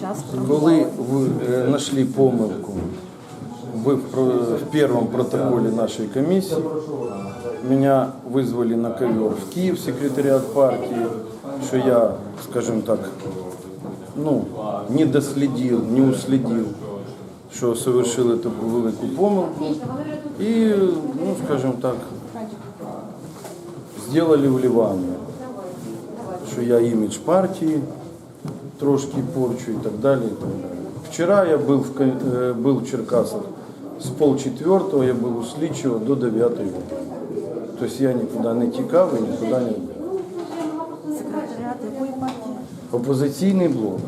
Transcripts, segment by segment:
час Коли ви е, знайшли помилку ви в, про- в первом протоколе нашей комиссии, меня вызвали на ковер в Киев, секретариат партии, что я, скажем так, ну, не доследил, не уследил, що совершили таку велику помилку. І, ну, скажем так, сделали вливание, що я імідж партії Трошки порчу і так так далі. Вчора я був в, Ка- е, в Черкасах з полчетвертого, я був у слідчого до 9 години. Тобто я нікуди не тікав і нікуди не був. Опозиційний блок.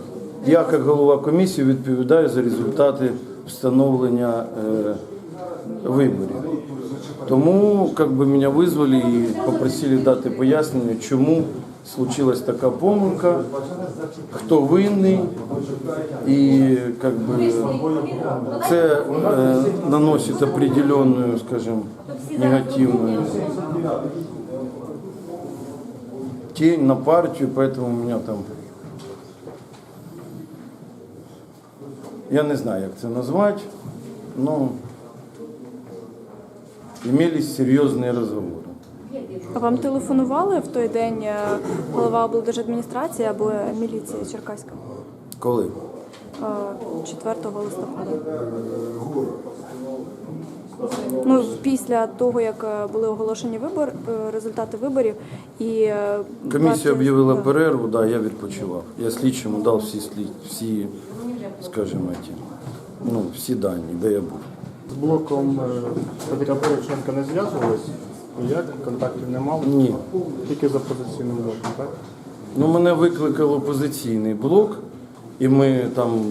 Я, як голова комісії, відповідаю за результати встановлення е, виборів. Тому как бы, мене визвали і попросили дати пояснення, чому случилась така помилка, хто винний, і как бы, це е, наносить определенную, скажем, негативную тень на партию, поэтому у меня там я не знаю, як це назвати, но имелись серйозні розговори. А вам телефонували в той день е, голова облдержадміністрації або міліції Черкаська? Коли? Е, 4 листопада. Ну, після того, як е, були оголошені вибор, е, результати виборів, і е, Комісія партія- об'явила перерву, да, я відпочивав. Я слідчому дав всі, слід- всі скажімо, ті, ну, всі дані, де я був. З блоком е, Федора Порошенка не зв'язувались? Ніяк контактів не мали? Ні. Тільки з опозиційним блоком, так? Ну, мене викликав опозиційний блок, і ми там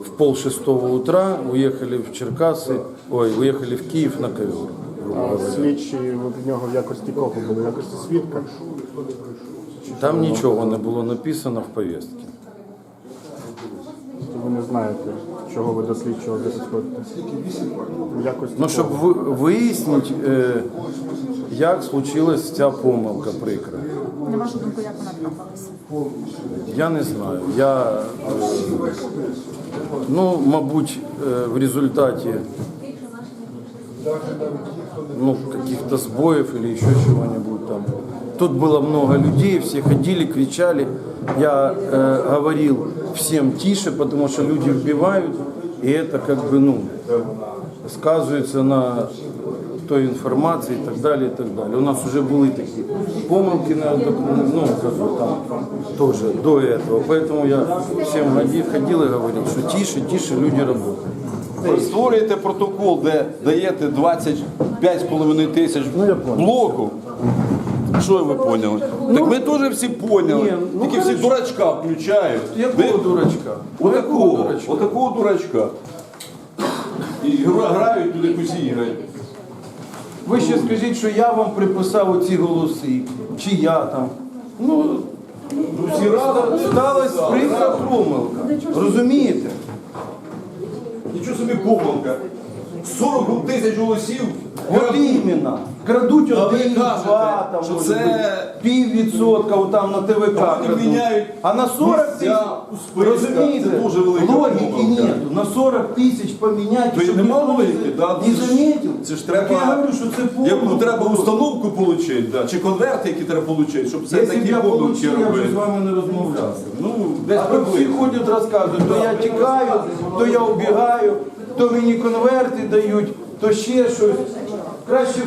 в пол шестого утра уїхали в Черкаси, ой, уїхали в Київ на грубо А слідчі в нього в якості кого були? В якості свідка? Там нічого не було написано в повістці. Ви не знаєте, чого ви до слідчого підходите? Якось Ну, щоб ви- вияснити, е, як случилась ця помилка прикра. На вашу думку, як вона трапилася? Я не знаю. Я, е, ну, мабуть, е, в результаті ну, каких-то сбоев или еще чего-нибудь там. Тут было много людей, все ходили, кричали. Я э, говорил всем тише, потому что люди вбивают, и это как бы, ну, сказывается на той информации и так далее, и так далее. У нас уже были такие помилки на документ, ну, как бы там тоже до этого. Поэтому я всем ходил, ходил и говорил, что тише, тише, люди работают. Ви створюєте протокол, де даєте 25,5 тисяч блоку. Що ви поняли? Так ми теж всі поняли. Ні, ну, Тільки всі дурачка включають. Якого дурачка? Отакого, дурачка? отакого дурачка. І грають тут якусь ігри. Ви ще скажіть, що я вам приписав оці голоси, чи я там. Ну, Всі разом сталася прикра помилка. Розумієте? Нічого собі помилка. 40 тисяч голосів. От іменно. Крадуть А ви один, кажете, два, там, що може це- пів відсотка там на ТВК А крадуть. міняють А на 40 місця тисяч, у списках. розумієте, Це дуже велика логіки помилка. нету. На 40 тисяч поміняти, щоб нема ніхто не- логіки, да? не замітив. Це ж Так я говорю, що це яку помилка. треба установку отримати, да, чи конверти, які треба отримати, щоб це Якщо б такі я помилки я вже робити. з вами не розмовляв. Ну, десь А то всі приблизно. ходять, розказують, то я тікаю, то я убігаю, то мені конверти дають, то ще щось. Краще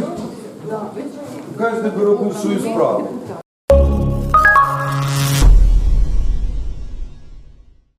кожен би робив свою справу.